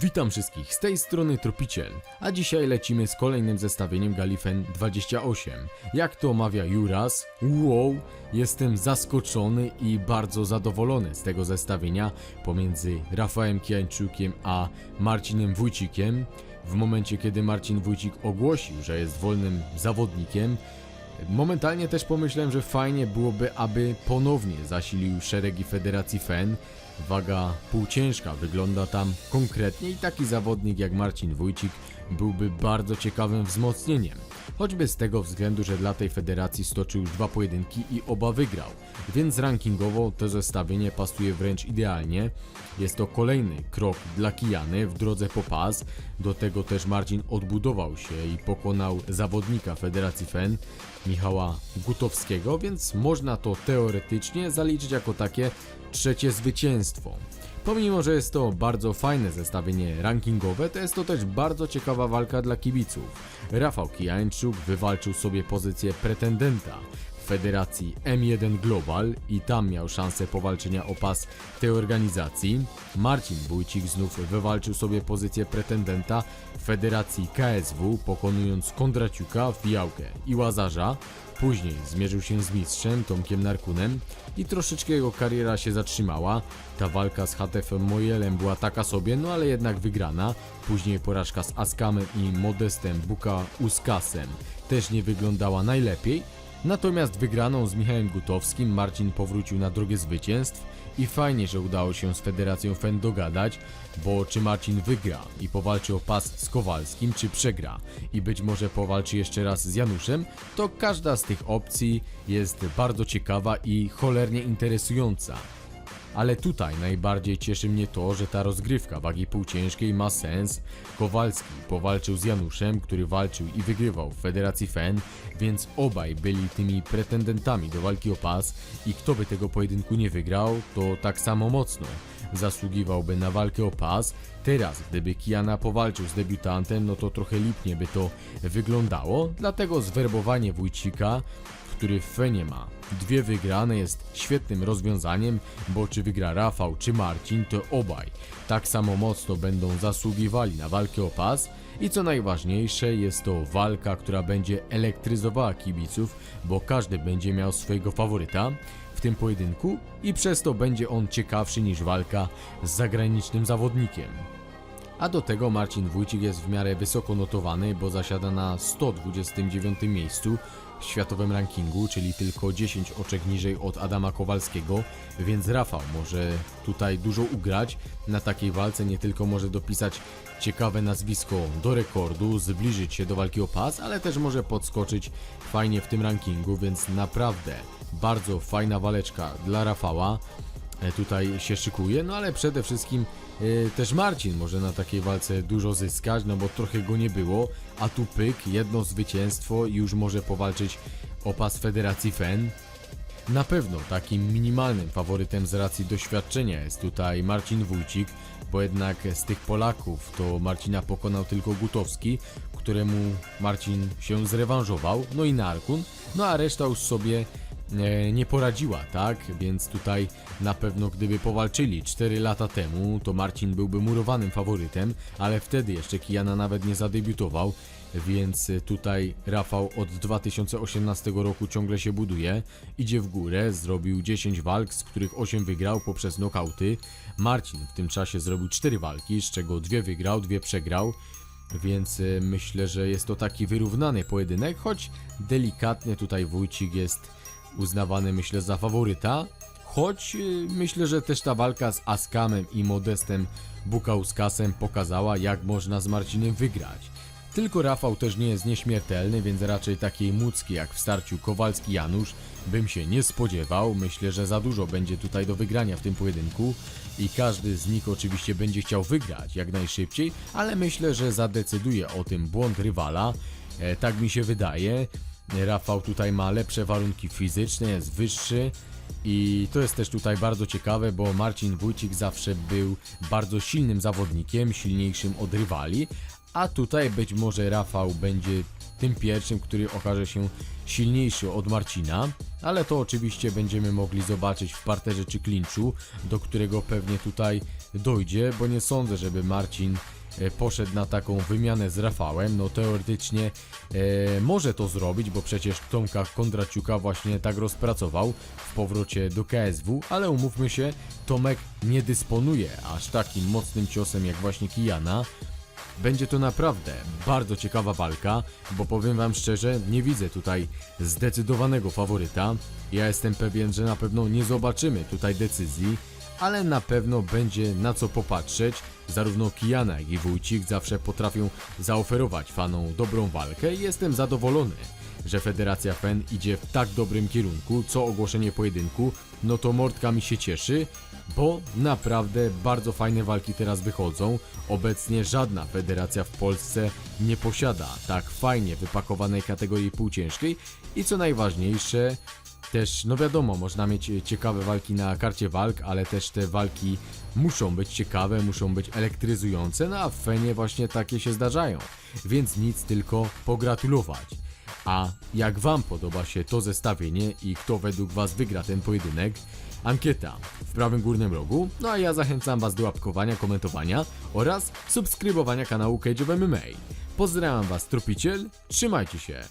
Witam wszystkich, z tej strony Tropiciel, a dzisiaj lecimy z kolejnym zestawieniem Galifen 28. Jak to omawia Juras, wow, jestem zaskoczony i bardzo zadowolony z tego zestawienia pomiędzy Rafałem Kijańczukiem a Marcinem Wójcikiem. W momencie kiedy Marcin Wójcik ogłosił, że jest wolnym zawodnikiem, Momentalnie też pomyślałem, że fajnie byłoby, aby ponownie zasilił szeregi Federacji FEN. Waga półciężka wygląda tam konkretnie i taki zawodnik jak Marcin Wójcik byłby bardzo ciekawym wzmocnieniem. Choćby z tego względu, że dla tej federacji stoczył już dwa pojedynki i oba wygrał. Więc rankingowo to zestawienie pasuje wręcz idealnie. Jest to kolejny krok dla Kijany w drodze po pas. Do tego też Marcin odbudował się i pokonał zawodnika Federacji FEN, Michała Gutowskiego, więc można to teoretycznie zaliczyć jako takie trzecie zwycięstwo. Pomimo, że jest to bardzo fajne zestawienie rankingowe, to jest to też bardzo ciekawa walka dla kibiców. Rafał Kijańczuk wywalczył sobie pozycję pretendenta federacji M1 Global i tam miał szansę powalczenia o pas tej organizacji. Marcin Wójcik znów wywalczył sobie pozycję pretendenta w federacji KSW, pokonując Kondraciuka, Fijałkę i Łazarza. Później zmierzył się z mistrzem Tomkiem Narkunem i troszeczkę jego kariera się zatrzymała. Ta walka z HTF Mojelem była taka sobie, no ale jednak wygrana. Później porażka z Askamem i Modestem Buka Uskasem też nie wyglądała najlepiej. Natomiast wygraną z Michałem Gutowskim Marcin powrócił na drogę zwycięstw i fajnie, że udało się z Federacją FEN dogadać, bo czy Marcin wygra i powalczy o pas z Kowalskim, czy przegra i być może powalczy jeszcze raz z Januszem, to każda z tych opcji jest bardzo ciekawa i cholernie interesująca. Ale tutaj najbardziej cieszy mnie to, że ta rozgrywka wagi półciężkiej ma sens. Kowalski powalczył z Januszem, który walczył i wygrywał w Federacji FEN, więc obaj byli tymi pretendentami do walki o pas i kto by tego pojedynku nie wygrał, to tak samo mocno zasługiwałby na walkę o pas. Teraz, gdyby Kiana powalczył z debiutantem, no to trochę lipnie by to wyglądało, dlatego zwerbowanie Wójcika który w Fenie ma dwie wygrane jest świetnym rozwiązaniem, bo czy wygra Rafał czy Marcin, to obaj tak samo mocno będą zasługiwali na walkę o pas i co najważniejsze jest to walka, która będzie elektryzowała kibiców, bo każdy będzie miał swojego faworyta w tym pojedynku i przez to będzie on ciekawszy niż walka z zagranicznym zawodnikiem. A do tego Marcin Wójcik jest w miarę wysoko notowany, bo zasiada na 129 miejscu w światowym rankingu, czyli tylko 10 oczek niżej od Adama Kowalskiego, więc Rafał może tutaj dużo ugrać. Na takiej walce nie tylko może dopisać ciekawe nazwisko do rekordu, zbliżyć się do walki o pas, ale też może podskoczyć fajnie w tym rankingu, więc naprawdę bardzo fajna waleczka dla Rafała tutaj się szykuje, no ale przede wszystkim e, też Marcin może na takiej walce dużo zyskać, no bo trochę go nie było, a tu pyk, jedno zwycięstwo i już może powalczyć o pas Federacji FEN. Na pewno takim minimalnym faworytem z racji doświadczenia jest tutaj Marcin Wójcik, bo jednak z tych Polaków to Marcina pokonał tylko Gutowski, któremu Marcin się zrewanżował, no i Narkun, no a reszta już sobie e, nie poradziła, tak? Więc tutaj na pewno gdyby powalczyli 4 lata temu, to Marcin byłby murowanym faworytem, ale wtedy jeszcze Kijana nawet nie zadebiutował, więc e, tutaj Rafał od 2018 roku ciągle się buduje, idzie w górę, zrobił 10 walk, z których 8 wygrał poprzez nokauty. Marcin w tym czasie zrobił 4 walki, z czego 2 wygrał, 2 przegrał. Więc y, myślę, że jest to taki wyrównany pojedynek, choć delikatnie tutaj Wójcik jest uznawany myślę za faworyta. Choć y, myślę, że też ta walka z Askamem i Modestem Bukauskasem pokazała jak można z Marcinem wygrać. Tylko Rafał też nie jest nieśmiertelny, więc raczej takiej mucki jak w starciu Kowalski-Janusz bym się nie spodziewał. Myślę, że za dużo będzie tutaj do wygrania w tym pojedynku i każdy z nich oczywiście będzie chciał wygrać jak najszybciej, ale myślę, że zadecyduje o tym błąd rywala. E, tak mi się wydaje. Rafał tutaj ma lepsze warunki fizyczne, jest wyższy. I to jest też tutaj bardzo ciekawe, bo Marcin Wójcik zawsze był bardzo silnym zawodnikiem, silniejszym od rywali, a tutaj być może Rafał będzie tym pierwszym, który okaże się silniejszy od Marcina, ale to oczywiście będziemy mogli zobaczyć w parterze czy klinczu, do którego pewnie tutaj dojdzie, bo nie sądzę, żeby Marcin poszedł na taką wymianę z Rafałem. No teoretycznie e, może to zrobić, bo przecież Tomka Kondraciuka właśnie tak rozpracował w powrocie do KSW, ale umówmy się, Tomek nie dysponuje aż takim mocnym ciosem jak właśnie Kijana. Będzie to naprawdę bardzo ciekawa walka, bo powiem wam szczerze, nie widzę tutaj zdecydowanego faworyta. Ja jestem pewien, że na pewno nie zobaczymy tutaj decyzji, ale na pewno będzie na co popatrzeć. Zarówno Kijana, jak i Wójcik zawsze potrafią zaoferować fanom dobrą walkę i jestem zadowolony, że Federacja FEN idzie w tak dobrym kierunku, co ogłoszenie pojedynku, no to mordka mi się cieszy, bo naprawdę bardzo fajne walki teraz wychodzą. Obecnie żadna federacja w Polsce nie posiada tak fajnie wypakowanej kategorii półciężkiej i co najważniejsze, też, no wiadomo, można mieć ciekawe walki na karcie walk, ale też te walki muszą być ciekawe, muszą być elektryzujące, no a w Fenie właśnie takie się zdarzają. Więc nic, tylko pogratulować. A jak Wam podoba się to zestawienie i kto według Was wygra ten pojedynek? Ankieta w prawym górnym rogu, no a ja zachęcam Was do łapkowania, komentowania oraz subskrybowania kanału Cage of MMA. Pozdrawiam Was, Tropiciel, trzymajcie się!